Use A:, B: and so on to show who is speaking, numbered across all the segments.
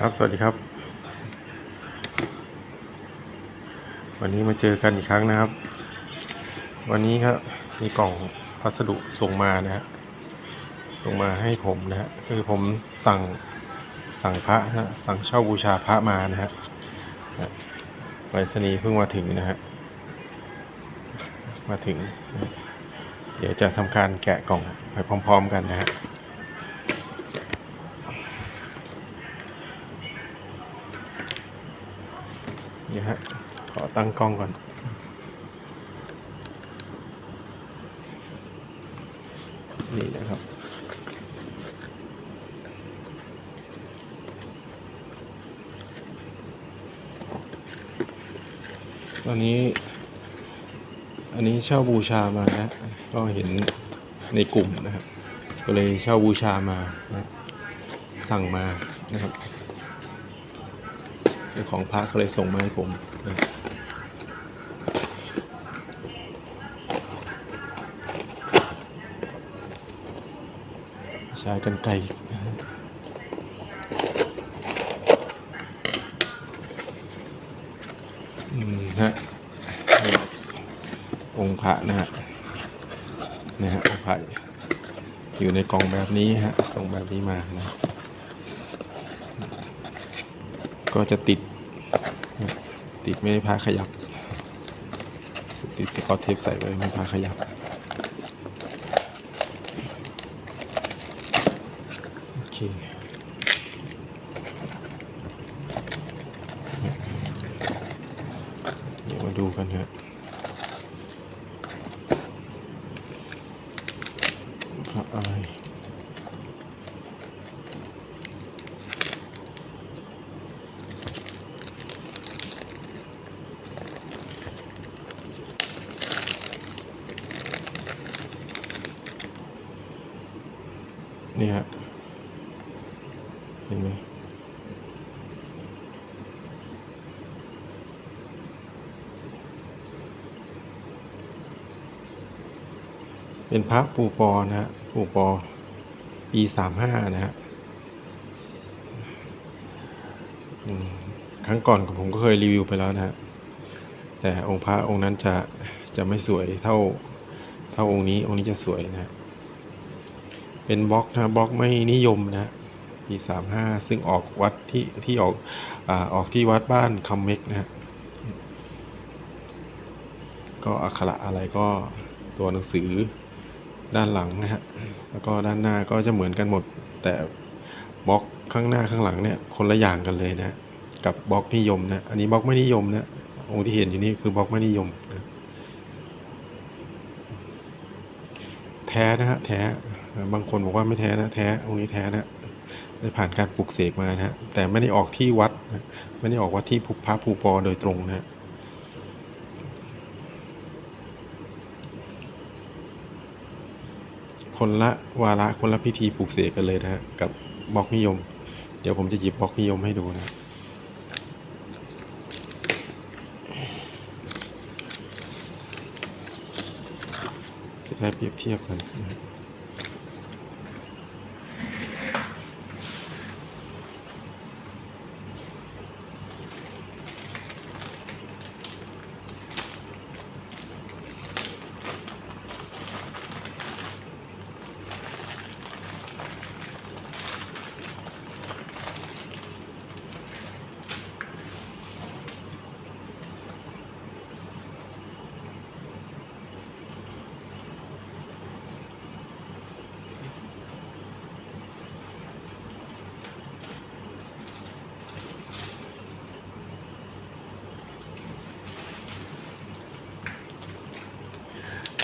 A: ครับ สวัสดีครับ วันนี้มาเจอกันอีกครั้งนะครับ วันนี้ครับมีกล่องพัสดุส่งมานะฮะส่งมาให้ผมนะฮะคือผมสั่งสั่งพระนะฮะสั่งเช่าบูชาพระมานะฮะไปรษณีย์เพิ่งมาถึงนะฮะมาถึง เดี๋ยวจะทำการแกะกล่องไปพร้อม ๆ กันนะฮะ นี่ฮะ ขอ ตั้งกล้องก่อน นี่นะครับ ตอนนี้ อันนี้เช่าบูชามานะ ก็เห็นในกลุ่มนะครับ ก็เลยเช่าบูชามานะสั่งมานะครับเจ้าของพระก็เลยส่งมาให้ผมนะ ใช้กันไกรนะฮะอืมฮะองค์พระนะฮะนะฮะองค์พระอยู่ในกล่องแบบนี้ฮะส่งแบบนี้มานะก็จะติด ติดไม่ให้พาขยับ ติดสกอตเทปใส่ไว้ไม่พาขยับ โอ เคเดี๋ยวมาดูกันฮะพระอะไรนี่ฮะ เห็นไหม เป็นพระปูปอนะฮะปูปอปีสามห้านะฮะครั้งก่อนผมก็เคยรีวิวไปแล้วนะฮะแต่องค์พระองค์นั้นจะจะไม่สวยเท่าเท่าองค์นี้องค์นี้จะสวยนะฮะเป็นบล็อกนะบล็อกไม่นิยมนะปีสามห้าซึ่งออกวัดที่ที่ออกอออกที่วัดบ้านคำเม็กนะฮะก็อักขระอะไรก็ตัวหนังสือ ด้านหลังนะฮะแล้วก็ด้านหน้าก็จะเหมือนกันหมด แต่บล็อกข้างหน้าข้างหลังเนี่ยคนละอย่างกันเลยนะกับบล็อกนิยมนะอันนี้บล็อกไม่นิยมนะองค์ที่เห็นอยู่นี่คือบล็อกไม่นิยมนะแท้นะฮะแท้บางคนบอกว่าไม่แท้นะแท้องค์นี้แท้นะได้ผ่านการปลุกเสกมานะฮะแต่ไม่ได้ออกที่วัดนะไม่ได้ออกวัดที่ภูพระภูปอโดยตรงนะฮะ คนละวาระคนละพิธีปลุกเสกกันเลยนะฮะกับบล็อกนิยม เดี๋ยวผมจะหยิบบล็อกนิยมให้ดูนะจะได้เปรียบเทียบกันนะฮะ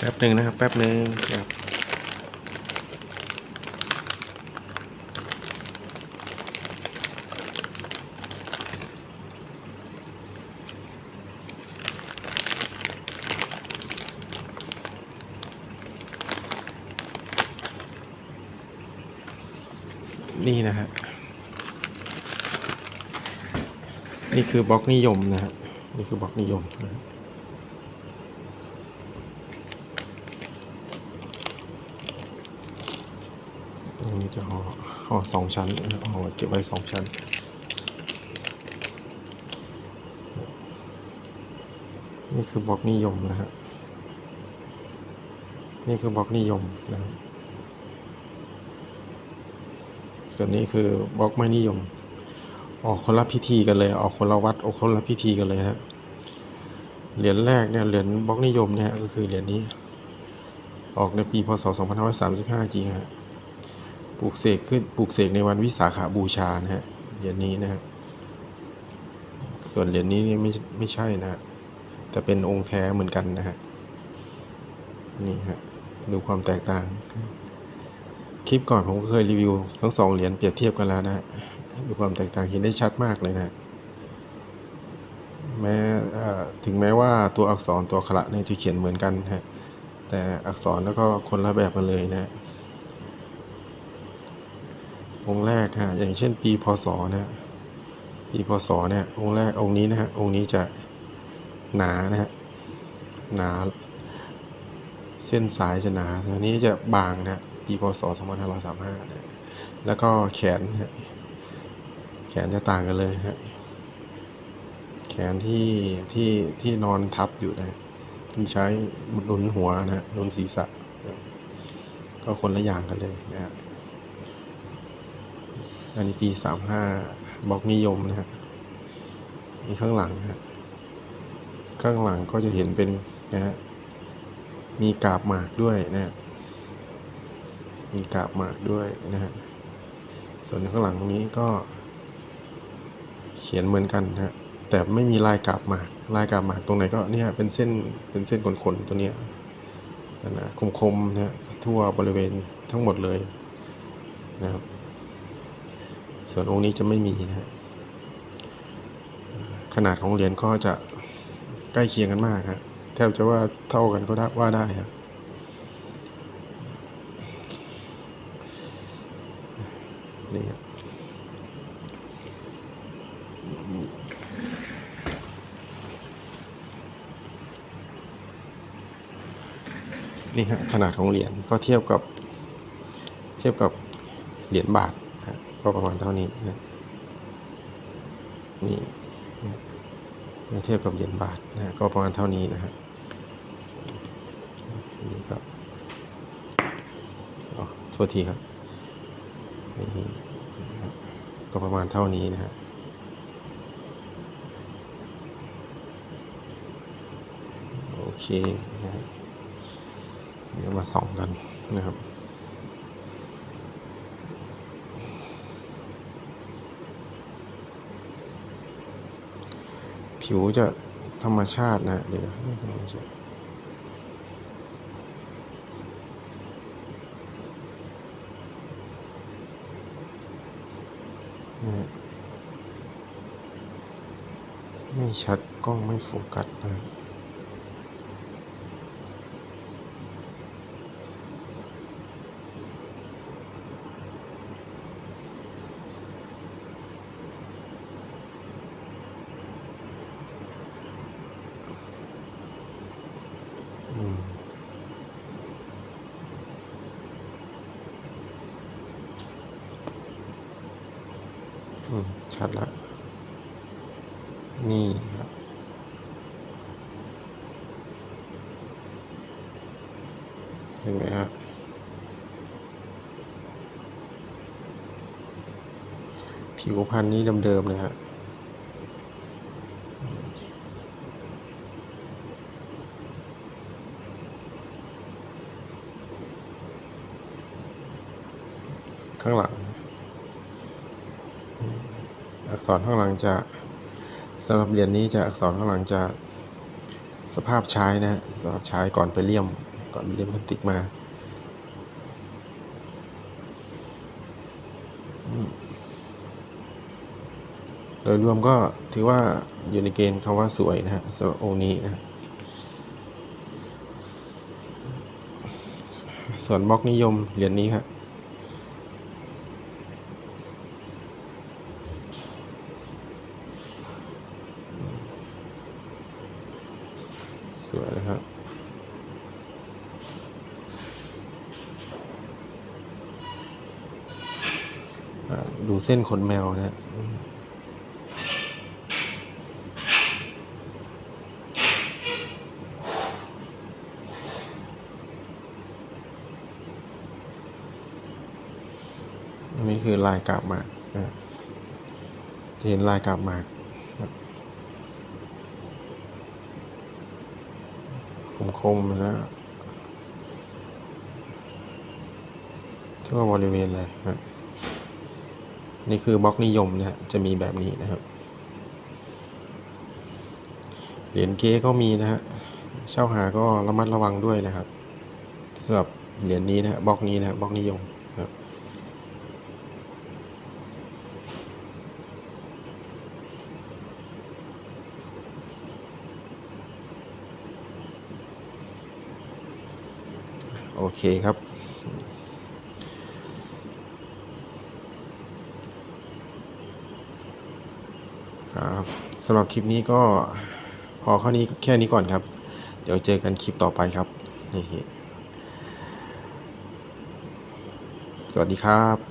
A: แป๊บหนึ่งนะครับ แป๊บหนึ่งครับนี่นะฮะ นี่คือบล็อกนิยมนะฮะ นี่คือบล็อกนิยมนะ ตรงนี้จะห่อห่อสองชั้นห่อเก็บไว้สองชั้นนี่คือบล็อกนิยมนะฮะนี่คือบล็อกนิยมนะครับส่วนนี้คือบล็อกไม่นิยม ออกคนละพิธีกันเลย ออกคนละวัดออกคนละพิธีกันเลยฮะเหรียญแรกเนี่ยเหรียญบล็อกนิยมเนี่ยก็คือเหรียญนี้ ออกในปีพศ 2535จริงฮะ ปลูกเสกขึ้นปลูกเสกในวันวิสาขาบูชานะฮะเหรียญนี้นะฮะส่วนเหรียญนี้นี่ไม่ไม่ใช่นะฮะแต่เป็นองค์แท้เหมือนกันนะฮะนี่ฮะดูความแตกต่าง คลิปก่อนผมก็เคยรีวิวทั้งสองเหรียญเปรียบเทียบกันแล้วนะฮะดูความแตกต่างเห็นได้ชัดมากเลยนะฮะแม่ถึงแม้ว่าตัวอักษรตัวขระเนี่ยจะเขียนเหมือนกันนะฮะแต่อักษรแล้วก็คนละแบบกันเลยนะฮะ องค์แรกฮะอย่างเช่นปีพศนะปีพศเนี่ยองค์แรกองค์นี้นะฮะองค์นี้จะหนานะฮะหนา เส้นสายจะหนาตัวนี้จะบางนะฮะปีพศ2535นะแล้วก็แขนนะฮะแขนจะต่างกันเลยฮะแขนที่ที่ที่นอนทับอยู่นะที่ใช้หนุนหัวนะฮะหนุนศีรษะนะก็คนละอย่างกันเลยนะฮะ อันนี้ปี35บล็อกนิยมนะฮะมีข้างหลังนะฮะข้างหลังก็จะเห็นเป็นนะฮะมีกาบหมากด้วยนะฮะมีกาบหมากด้วยนะฮะส่วนข้างหลังตรงนี้ก็ เขียนเหมือนกันนะฮะแต่ไม่มีลายกาบหมากลายกาบหมากตรงไหนก็เนี่ยเป็นเส้นเป็นเส้นขนๆตัวเนี้ยนะนะคมๆนะฮะทั่วบริเวณทั้งหมดเลยนะครับ ส่วนองค์นี้จะไม่มีนะฮะขนาดของเหรียญก็จะใกล้เคียงกันมากครับแทบจะว่าเท่ากันก็ได้ว่าได้ครับนี่ครับนี่ฮะขนาดของเหรียญก็เทียบกับ เทียบกับเหรียญบาท ก็ประมาณเท่านี้นะนี่นะเมื่อเทียบกับเหรียญบาทนะก็ประมาณเท่านี้นะฮะนี่ก็อ๋อโทษทีครับนี่ก็ประมาณเท่านี้นะฮะโอเคนะฮะเดี๋ยวมาส่องกันนะครับ ผิวจะธรรมชาตินะเดี๋ยวไม่ธรรมชาติไม่ชัดกล้องไม่โฟกัสนะอืม อืม ชัดละนี่ครับเห็นไหมฮะผิวพันธุ์นี้เดิมๆเลยฮะข้างหลัง อักษรข้างหลังจะสำหรับเหรียญนี้จะอักษรข้างหลังจะสภาพใช้นะสภาพใช้ก่อนไปเลี่ยมก่อนไปเลี่ยมพลาสติกมาโดยรวมก็ถือว่าอยู่ในเกณฑ์คำว่าสวยนะฮะสำหรับองค์นี้นะส่วนบล็อกนิยมเหรียญนี้ครับ วยนะครับดูเส้นขนแมวนะอันี่คือลายกาบหมากเห็นลายกาบหมาก คมๆนะทั่วบริเวณเลยครับนี่คือบล็อกนิยมนะฮะจะมีแบบนี้นะครับเหรียญเก๊ก็มีนะฮะเช่าหาก็ระมัดระวังด้วยนะครับสำหรับเหรียญนี้นะฮะบล็อกนี้นะฮะบล็อกนิยมครับ โอเคครับ ครับสำหรับคลิปนี้ก็พอเท่านี้แค่นี้ก่อนครับ เดี๋ยวเจอกันคลิปต่อไปครับ สวัสดีครับ